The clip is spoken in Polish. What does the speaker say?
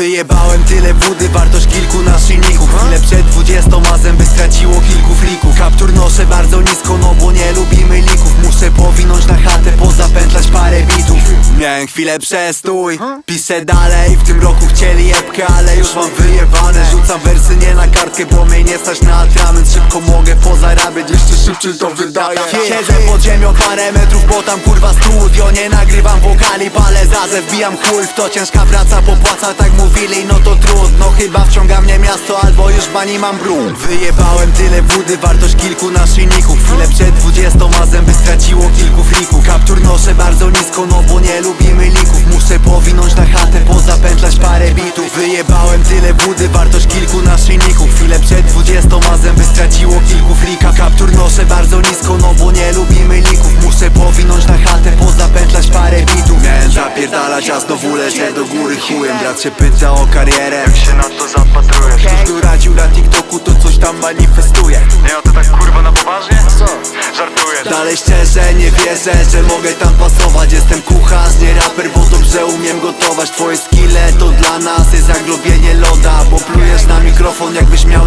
Wyjebałem tyle wody, wartość kilku naszyjników ile przed dwudziestoma by straciło kilku flików. Kaptur noszę bardzo nisko, no bo Miałem chwilę przestój, piszę dalej W tym roku chcieli epkę, ale już mam wyjebane. Rzucam wersy nie na kartkę, bo mnie nie stać na atrament. Szybko mogę pozarabiać, jeszcze szybciej to wydaje. Siedzę pod ziemią parę metrów, bo tam kurwa studio Nie nagrywam wokali, palę zazę, wbijam chuj W to ciężka praca popłaca, tak mówili, no to trudno. Chyba wciąga mnie miasto, albo już bani mam brum Wyjebałem tyle wody, wartość kilku naszyjników. Chwilę przed dwudziestoma zęby straciło kilku frików Kaptur noszę bardzo nisko, no bo nie lubimy lików. Muszę powinąć na chatę, pozapętlać parę bitów. Wyjebałem tyle wody, wartość kilku naszyjników Chwilę przed dwudziestoma zęby straciło kilku frika Kaptur noszę bardzo nisko, no bo nie lubimy lików. Muszę powinąć na chatę, pozapętlać parę bitów. Miałem zapierdalać, a znowu lecę do góry chujem. Brat się pyta o karierę, jak się na to zapatrujesz? Ktoś tu radził na TikToku, to coś tam manifestuje. Nie, a ty tak kurwa na poważnie? Co? Żartujesz. Dalej szczerze nie wierzę, że mogę tam pasować. Jestem kucharz, dobrze umiem gotować. Twoje skille to dla nas jest jak lubienie loda Bo plujesz na mikrofon, jakbyś miał